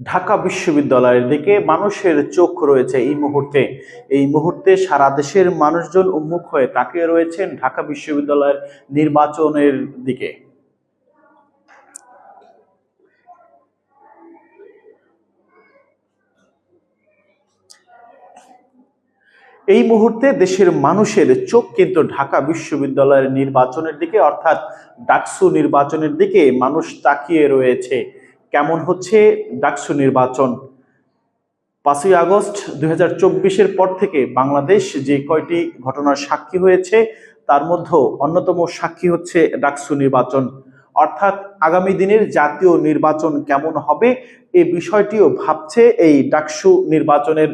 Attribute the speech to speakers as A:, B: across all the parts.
A: ঢাকা বিশ্ববিদ্যালয়ের দিকে মানুষের চোখ রয়েছে এই মুহূর্তে। এই মুহূর্তে সারা দেশের মানুষজন উন্মুখ হয়ে তাকিয়ে রয়েছেন ঢাকা বিশ্ববিদ্যালয়ের নির্বাচনের দিকে। এই মুহূর্তে দেশের মানুষের চোখ কিন্তু ঢাকা বিশ্ববিদ্যালয়ের নির্বাচনের দিকে, অর্থাৎ ডাকসু নির্বাচনের দিকে মানুষ তাকিয়ে রয়েছে। কেমন হচ্ছে ডাকসু নির্বাচন? পাঁচই আগস্ট দুই হাজার পর থেকে বাংলাদেশ যে কয়টি ঘটনার সাক্ষী হয়েছে, তার মধ্যে অন্যতম সাক্ষী হচ্ছে ডাকসু নির্বাচন। অর্থাৎ আগামী দিনের জাতীয় নির্বাচন কেমন হবে, এ বিষয়টিও ভাবছে এই ডাকসু নির্বাচনের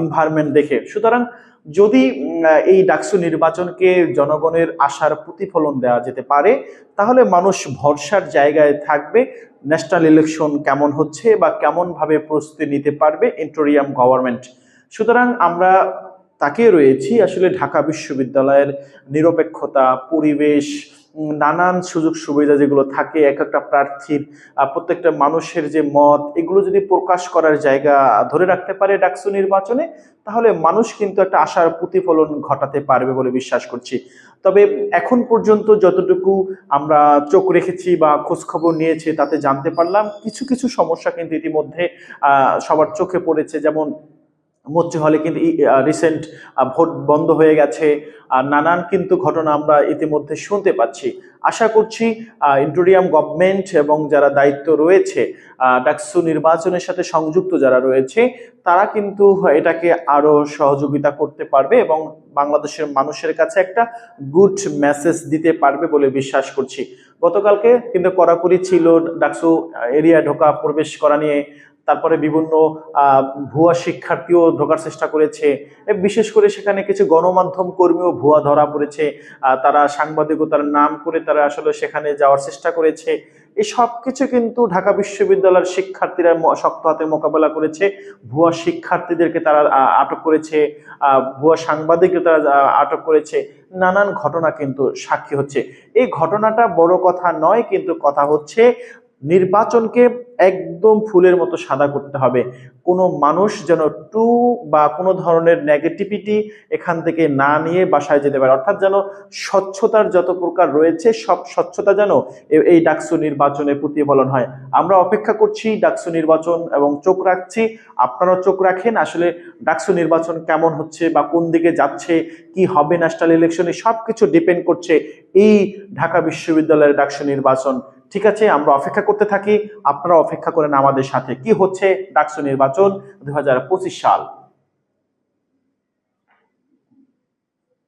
A: ইনভায়রনমেন্ট দেখে। সুতরাং যদি এই ডাকসু নির্বাচনকে জনগণের আশার প্রতিফলন দেওয়া যেতে পারে, তাহলে মানুষ ভরসার জায়গায় থাকবে। ন্যাশনাল ইলেকশন কেমন হচ্ছে বা কেমনভাবে প্রস্তুতি নিতে পারবে এন্টোরিয়াম গভর্নমেন্ট? সুতরাং আমরা তাকে রয়েছি আসলে ঢাকা বিশ্ববিদ্যালয়ের নিরপেক্ষতা, পরিবেশ নানান সুযোগ সুবিধা যেগুলো থাকে, এক একটা প্রার্থীর প্রত্যেকটা মানুষের যে মত, এগুলো যদি প্রকাশ করার জায়গা ধরে রাখতে পারে ডাকসু নির্বাচনে, তাহলে মানুষ কিন্তু একটা আশার প্রতিফলন ঘটাতে পারবে বলে বিশ্বাস করছি। তবে এখন পর্যন্ত যতটুকু আমরা চোখ রেখেছি বা খোঁজখবর নিয়েছি, তাতে জানতে পারলাম, কিছু কিছু সমস্যা কিন্তু ইতিমধ্যে সবার চোখে পড়েছে। যেমন মরচে হলে কিন্তু রিসেন্ট ভোট বন্ধ হয়ে গেছে। আর নানান কিন্তু ঘটনা আমরা ইতিমধ্যে শুনতে পাচ্ছি। আশা করছি ইন্টোরিয়াম গভর্নমেন্ট এবং যারা দায়িত্ব রয়েছে ডাকসু নির্বাচনের সাথে সংযুক্ত যারা রয়েছে, তারা কিন্তু এটাকে আরও সহযোগিতা করতে পারবে এবং বাংলাদেশের মানুষের কাছে একটা গুড মেসেজ দিতে পারবে বলে বিশ্বাস করছি। গতকালকে কিন্তু কড়াকড়ি ছিল ডাকসু এরিয়া ঢোকা, প্রবেশ করা নিয়ে তারপরে বিভিন্ন ভুয়া শিক্ষার্থীও ঢোকার চেষ্টা করেছে। বিশেষ করে সেখানে কিছু গণমাধ্যম কর্মীও ভুয়া ধরা পড়েছে। তারা সাংবাদিকতার নাম করে তারা আসলে সেখানে যাওয়ার চেষ্টা করেছে। এই সব কিছু কিন্তু ঢাকা বিশ্ববিদ্যালয়ের শিক্ষার্থীরা শক্ত হাতে মোকাবেলা করেছে। ভুয়া শিক্ষার্থীদেরকে তারা আটক করেছে। ভুয়া সাংবাদিককে তারা আটক করেছে। নানান ঘটনা কিন্তু সাক্ষী হচ্ছে। এই ঘটনাটা বড় কথা নয়, কিন্তু কথা হচ্ছে নির্বাচনকে একদম ফুলের মতো সাদা করতে হবে। কোনো মানুষ যেন টু বা কোনো ধরনের নেগেটিভিটি এখান থেকে না নিয়ে বাসায় যেতে পারে। অর্থাৎ যেন স্বচ্ছতার যত প্রকার রয়েছে, সব স্বচ্ছতা যেন এই ডাকসু নির্বাচনে প্রতিফলন হয়। আমরা অপেক্ষা করছি ডাকসু নির্বাচন এবং চোখ রাখছি। আপনারাও চোখ রাখেন, আসলে ডাকসু নির্বাচন কেমন হচ্ছে বা কোন দিকে যাচ্ছে, কি হবে ন্যাশনাল ইলেকশনে সব কিছু ডিপেন্ড করছে এই ঢাকা বিশ্ববিদ্যালয়ের ডাকসু নির্বাচন। ঠিক আছে, আমরা অপেক্ষা করতে থাকি। আপনারা অপেক্ষা করেন আমাদের সাথে। কি হচ্ছে ডাকসু নির্বাচন দু হাজার পঁচিশ সাল?